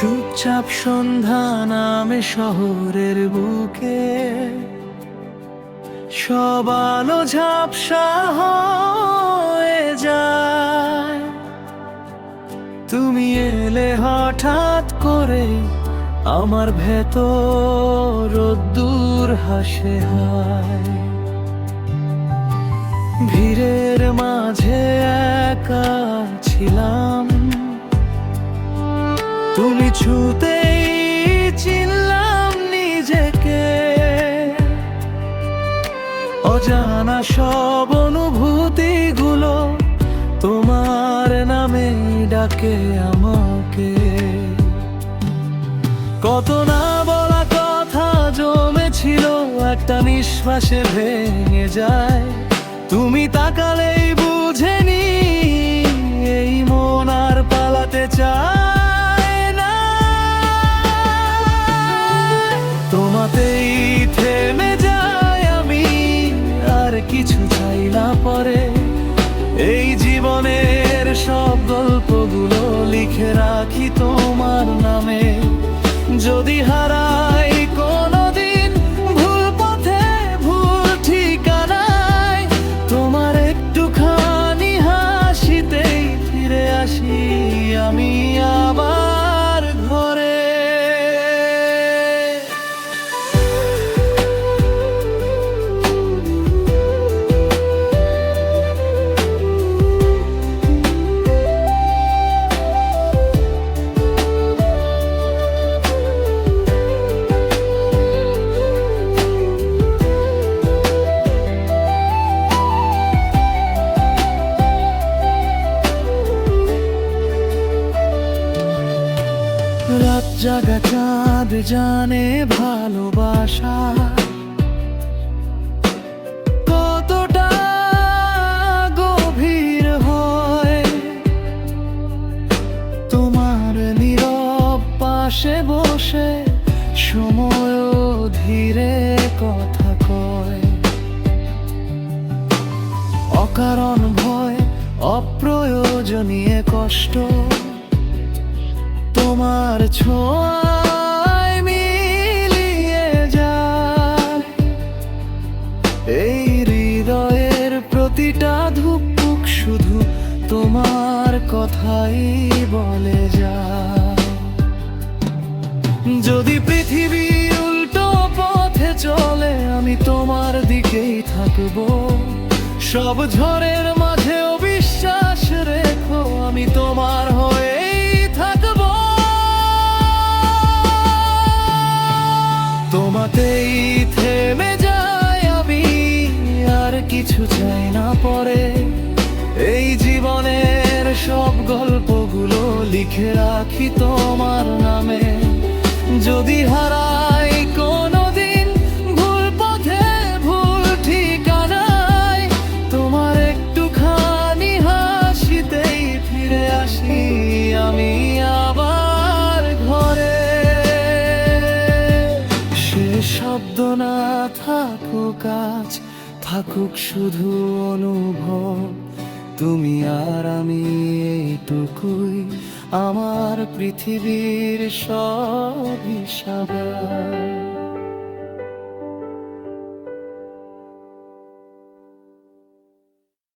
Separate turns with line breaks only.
চুপচাপ সন্ধ্যা নামে শহরের বুকে। সব আলো ঝাপসা হয়ে যায়। তুমি এলে হঠাৎ করে আমার ভেতর রোদ্দুর হাসে হায়। ভিড়ের মাঝে একা ছিলাম। তুমি ছুতেই চিনলাম নিজেকে। অজানা সব অনুভূতিগুলো তোমার নামে ডাকে আমাকে। কত না বলা কথা জমেছিল, একটা নিঃশ্বাসে ভেঙে যায়। তুমি তাকালেই তোমাতেই থেমে যায় আমি, আর কিছু চাই না পরে। এই জীবনের সব গল্পগুলো লিখে রাখি তোমার নামে। যদি হারাই কোনোদিন ভুল পথে, ভুল ঠিকানায়, তোমার একটুখানি হাসিতেই ফিরে আসি আমি। জাগা চাঁদ জানে ভালোবাসা। কতটা গভীর হয় তোমার নীরব পাশে বসে সময় ধীরে কথা কয়। অকারণ ভয়, অপ্রয়োজনীয় কষ্ট তোমার ছোঁয়ায় মিলিয়ে যায়। এই হৃদয়ের প্রতিটা ধুকপুক শুধু তোমার কথাই বলে যায়। যদি পৃথিবী উল্টো পথে চলে, আমি তোমার দিকেই থাকব। সব ঝড়ের মাঝেও বিশ্বাস রেখো, আমি তোমার হয়েই তোমাতেই থেমে যায় আমি, আর কিছু চাই না পরে। এই জীবনের সব গল্পগুলো লিখে রাখি তোমার নামে। শব্দ না থাকুক আজ, থাকুক শুধু অনুভব। তুমি আর আমি এইটুকুই, আমার পৃথিবীর সব হিসাব।